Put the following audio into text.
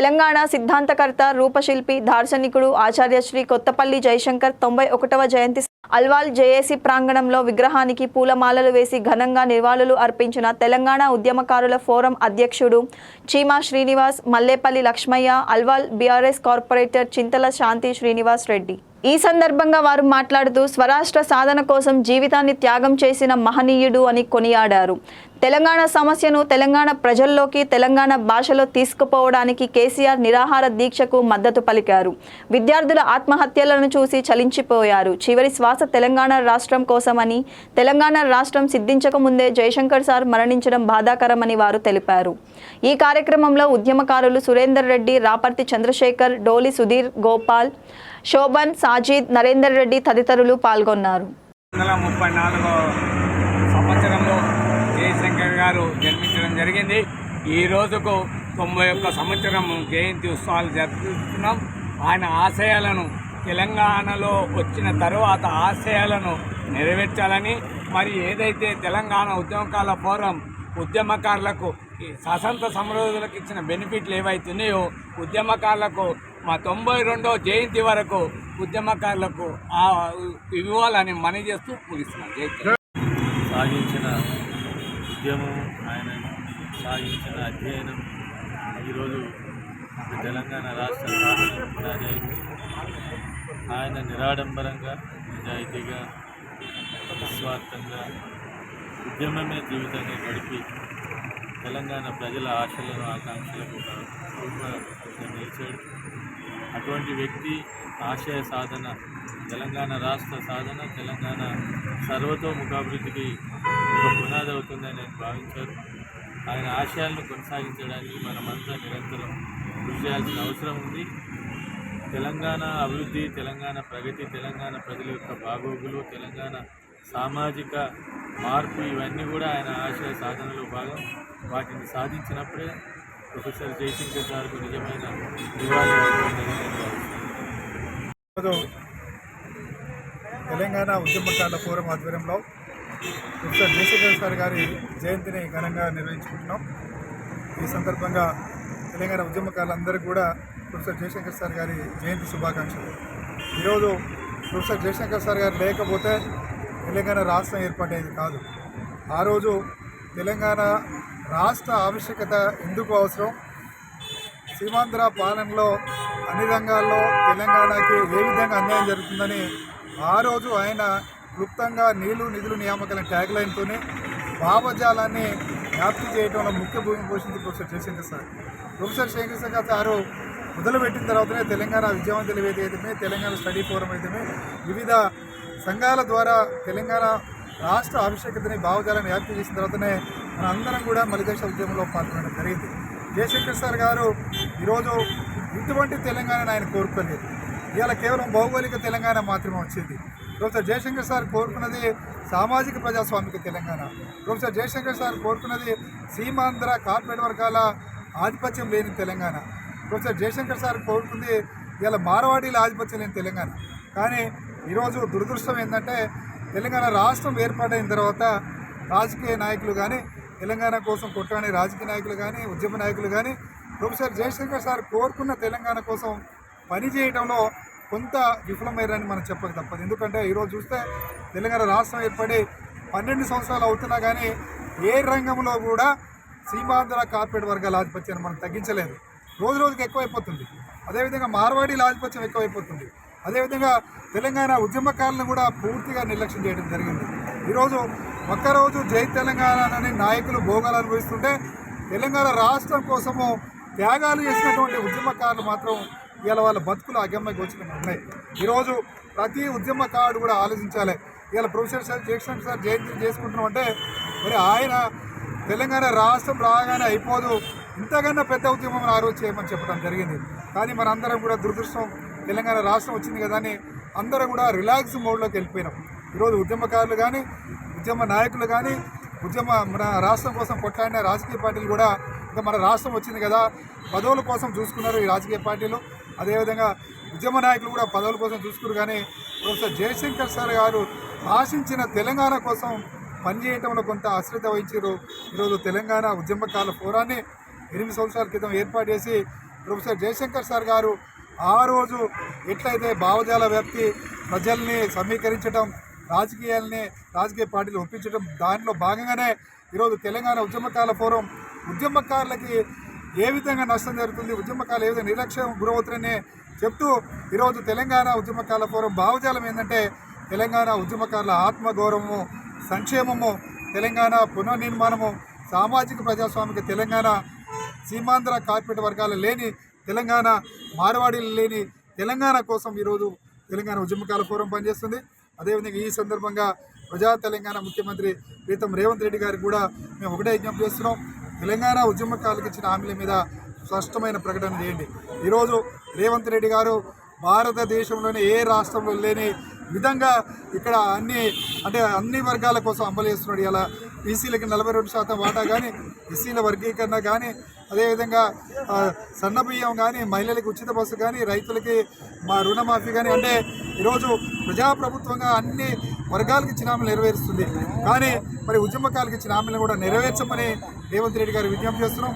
తెలంగాణ సిద్ధాంతకర్త రూపశిల్పి దార్శనికుడు ఆచార్య శ్రీ కొత్తపల్లి జయశంకర్ తొంభై ఒకటవ జయంతి అల్వాల్ జేఏసీ ప్రాంగణంలో విగ్రహానికి పూలమాలలు వేసి ఘనంగా నివాళులు అర్పించిన తెలంగాణ ఉద్యమకారుల ఫోరం అధ్యక్షుడు చీమా శ్రీనివాస్ మల్లేపల్లి లక్ష్మయ్య అల్వాల్ బీఆర్ఎస్ కార్పొరేటర్ చింతల శాంతి శ్రీనివాస్ రెడ్డి. ఈ సందర్భంగా వారు మాట్లాడుతూ స్వరాష్ట్ర సాధన కోసం జీవితాన్ని త్యాగం చేసిన మహనీయుడు అని కొనియాడారు. తెలంగాణ సమస్యను తెలంగాణ ప్రజల్లోకి తెలంగాణ భాషలో తీసుకుపోవడానికి కేసీఆర్ నిరాహార దీక్షకు మద్దతు పలికారు. విద్యార్థుల ఆత్మహత్యలను చూసి చలించిపోయారు. చివరి శ్వాస తెలంగాణ రాష్ట్రం కోసమని తెలంగాణ రాష్ట్రం సిద్ధించక ముందే జయశంకర్ సార్ మరణించడం బాధాకరమని వారు తెలిపారు. ఈ కార్యక్రమంలో ఉద్యమకారులు సురేందర్ రెడ్డి రాపర్తి చంద్రశేఖర్ డోలి సుధీర్ గోపాల్ శోభన్ సాజిద్ నరేందర్ రెడ్డి తదితరులు పాల్గొన్నారు. వందల ముప్పై నాలుగో సంవత్సరంలో జయశంకర్ గారు జన్మించడం జరిగింది. ఈ రోజుకు తొంభై ఒక్క సంవత్సరం జయంతి ఉత్సవాలు జరుపుతున్నాం ఆయన ఆశయాలను తెలంగాణలో వచ్చిన తరువాత ఆశయాలను నెరవేర్చాలని మరి ఏదైతే తెలంగాణ ఉద్యమకాల ఫోరం ఉద్యమకారులకు ఈ స్వతంత్ర సమరోధులకు ఇచ్చిన బెనిఫిట్లు ఏవైతున్నాయో ఉద్యమకారులకు మా తొంభై రెండో జయంతి వరకు ఉద్యమకారులకు ఆ ఇవ్వాలని మనవి చేస్తూ ముగిస్తున్నాను జయంతి సాగించిన ఉద్యమం ఆయన సాగించిన అధ్యయనం ఈరోజు తెలంగాణ రాష్ట్ర సాధన ఆయన నిరాడంబరంగా నిజాయితీగా నిస్వార్థంగా ఉద్యమమే జీవితంగా గడిపి తెలంగాణ ప్రజల ఆశలను ఆకాంక్షలకు నిలిచాడు. అటువంటి వ్యక్తి ఆశయ సాధన తెలంగాణ రాష్ట్ర సాధన తెలంగాణ సర్వతోముఖాభివృద్ధికి ఒక పునాది అవుతుందని నేను భావించారు. ఆయన ఆశయాలను కొనసాగించడానికి మనమంతా నిరంతరం కృషి చేయాల్సిన అవసరం ఉంది. తెలంగాణ అభివృద్ధి తెలంగాణ ప్రగతి తెలంగాణ ప్రజల యొక్క బాగోగులు తెలంగాణ సామాజిక మార్పు ఇవన్నీ కూడా ఆయన ఆశయ సాధనలో భాగం. వాటిని సాధించినప్పుడే ప్రొఫెసర్ జయశంకర్ గారికి నిజమైన ఈరోజు తెలంగాణ ఉద్యమకారుల ఫోరం ఆధ్వర్యంలో ప్రొఫెసర్ జయశంకర్ సార్ గారి జయంతిని ఘనంగా నిర్వహించుకుంటున్నాం. ఈ సందర్భంగా తెలంగాణ ఉద్యమకారులందరూ కూడా ప్రొఫెసర్ జయశంకర్ సార్ గారి జయంతి శుభాకాంక్షలు. ఈరోజు ప్రొఫెసర్ జయశంకర్ సార్ గారు లేకపోతే తెలంగాణ రాష్ట్రం ఏర్పడేది కాదు. ఆ రోజు తెలంగాణ రాష్ట్ర ఆవశ్యకత ఎందుకు అవసరం? సీమాంధ్ర పాలనలో అన్ని రంగాల్లో తెలంగాణకి ఏ విధంగా అన్యాయం జరుగుతుందని ఆ రోజు ఆయన క్లుప్తంగా నీళ్ళు నిధులు నియామకాల ట్యాగ్ లైన్తోనే భావజాలాన్ని వ్యాప్తి చేయడంలో ముఖ్య భూమిక పోషించి professor Jayashankar sir. Professor Shankar sir మొదలుపెట్టిన తర్వాతనే తెలంగాణ విద్యావంతుల వేది అయితేనే తెలంగాణ స్టడీ ఫోరం అయితే వివిధ సంఘాల ద్వారా తెలంగాణ రాష్ట్ర ఆవశ్యకతని భావజాలను వ్యాప్తి చేసిన తర్వాతనే మన అందరం కూడా మలిదేశ ఉద్యమంలో పాల్గొనడం జరిగింది. జయశంకర్ సార్ గారు ఈరోజు ఇటువంటి తెలంగాణను ఆయన కోరుకోలేదు. ఇవాళ కేవలం భౌగోళిక తెలంగాణ మాత్రమే వచ్చింది. ప్రొఫెసర్ జయశంకర్ సార్ కోరుకున్నది సామాజిక ప్రజాస్వామిక తెలంగాణ. ప్రొఫెసర్ జయశంకర్ సార్ కోరుకున్నది సీమాంధ్ర కార్పొరేట్ వర్గాల ఆధిపత్యం లేని తెలంగాణ. ప్రొఫెసర్ జయశంకర్ సార్ కోరుకుంది ఇవాళ మారవాడీల ఆధిపత్యం లేని తెలంగాణ. కానీ ఈరోజు దురదృష్టం ఏంటంటే తెలంగాణ రాష్ట్రం ఏర్పాటైన తర్వాత రాజకీయ నాయకులు కానీ తెలంగాణ కోసం కొట్లాడే రాజకీయ నాయకులు కానీ ఉద్యమ నాయకులు కానీ ప్రొఫెసర్ జయశంకర్ సార్ కోరుకున్న తెలంగాణ కోసం పనిచేయడంలో కొంత విఫలమయ్యారని మనం చెప్పక తప్పదు. ఎందుకంటే ఈరోజు చూస్తే తెలంగాణ రాష్ట్రం ఏర్పడి పన్నెండు సంవత్సరాలు అవుతున్నా కానీ ఏ రంగంలో కూడా సీమాంధ్ర కార్పొరేట్ వర్గాల ఆధిపత్యాన్ని మనం తగ్గించలేదు. రోజు రోజుకి ఎక్కువైపోతుంది. అదేవిధంగా మార్వాడీల ఆధిపత్యం ఎక్కువైపోతుంది. అదేవిధంగా తెలంగాణ ఉద్యమకారులను కూడా పూర్తిగా నిర్లక్ష్యం చేయడం జరిగింది. ఈరోజు ఒక్కరోజు జై తెలంగాణని నాయకులు భోగాలు అనుభవిస్తుంటే తెలంగాణ రాష్ట్రం కోసము త్యాగాలు చేసినటువంటి ఉద్యమకారులు మాత్రం ఇవాళ వాళ్ళ బతుకులు అగమ్యకి గోచరంగా ఉన్నాయి. ఈరోజు ప్రతి ఉద్యమకారుడు కూడా ఆలోచించాలి. ఇవాళ ప్రొఫెసర్ సార్ జయశంకర్ సార్ జయంతి చేసుకుంటున్నాం అంటే మరి ఆయన తెలంగాణ రాష్ట్రం రాగానే అయిపోదు. ఇంతకన్నా పెద్ద ఉద్యమం ఆ రోజు చేయమని చెప్పడం జరిగింది. కానీ మనందరం కూడా దురదృష్టం తెలంగాణ రాష్ట్రం వచ్చింది కదా అని అందరం కూడా రిలాక్స్ మోడ్లోకి వెళ్ళిపోయినాం. ఈరోజు ఉద్యమకారులు కానీ ఉద్యమ నాయకులు కానీ ఉద్యమ మన రాష్ట్రం కోసం కొట్లాడిన రాజకీయ పార్టీలు కూడా ఇంకా మన రాష్ట్రం వచ్చింది కదా. పదవుల కోసం చూసుకున్నారు ఈ రాజకీయ పార్టీలు. అదేవిధంగా ఉద్యమ నాయకులు కూడా పదవుల కోసం చూసుకున్నారు కానీ ప్రొఫెసర్ జయశంకర్ సార్ గారు ఆశించిన తెలంగాణ కోసం పనిచేయటంలో కొంత అశ్రద్ధ వహించారు. ఈరోజు తెలంగాణ ఉద్యమకాల ఫోరాన్ని ఎనిమిది సంవత్సరాల క్రితం ఏర్పాటు చేసి ప్రొఫెసర్ జయశంకర్ సార్ గారు ఆ రోజు ఎట్లయితే భావజాల వ్యాప్తి ప్రజల్ని సమీకరించడం రాజకీయాలని రాజకీయ పార్టీలు ఒప్పించడం దానిలో భాగంగానే ఈరోజు తెలంగాణ ఉద్యమకాల ఫోరం. ఉద్యమకారులకి ఏ విధంగా నష్టం జరుగుతుంది ఉద్యమకాలు ఏ విధంగా నిర్లక్ష్యం గురవుతున్నాయని చెప్తూ ఈరోజు తెలంగాణ ఉద్యమకాల ఫోరం. భావజాలం ఏంటంటే తెలంగాణ ఉద్యమకారుల ఆత్మగౌరవము సంక్షేమము తెలంగాణ పునర్నిర్మాణము సామాజిక ప్రజాస్వామిక తెలంగాణ సీమాంధ్ర కార్పొరేట్ వర్గాలు లేని తెలంగాణ మార్వాడీలు లేని తెలంగాణ కోసం ఈరోజు తెలంగాణ ఉద్యమకాల ఫోరం పనిచేస్తుంది. అదేవిధంగా ఈ సందర్భంగా ప్రజా తెలంగాణ ముఖ్యమంత్రి ప్రీతం రేవంత్ రెడ్డి గారికి కూడా మేము ఒకటే విజ్ఞప్తి చేస్తున్నాం. తెలంగాణ ఉద్యమకాలకు ఇచ్చిన హామీల మీద స్పష్టమైన ప్రకటన చేయండి. ఈరోజు రేవంత్ రెడ్డి గారు భారతదేశంలోని ఏ రాష్ట్రంలో లేని విధంగా ఇక్కడ అన్ని అంటే అన్ని వర్గాల కోసం అమలు చేస్తున్నాడు. ఇలా బీసీలకి నలభై రెండు శాతం వాటా కానీ ఎస్సీల వర్గీకరణ కానీ అదేవిధంగా సన్న బియ్యం కానీ మహిళలకు ఉచిత బస్సు కానీ రైతులకి మా రుణమాఫీ కానీ అంటే ఈరోజు ప్రజాప్రభుత్వంగా అన్ని వర్గాలకు ఇచ్చిన హామీలు నెరవేరుస్తుంది. కానీ మరి ఉద్యమకాలకు ఇచ్చిన హామీలను కూడా నెరవేర్చమని రేవంత్ రెడ్డి గారు విజ్ఞప్తి చేస్తున్నాం.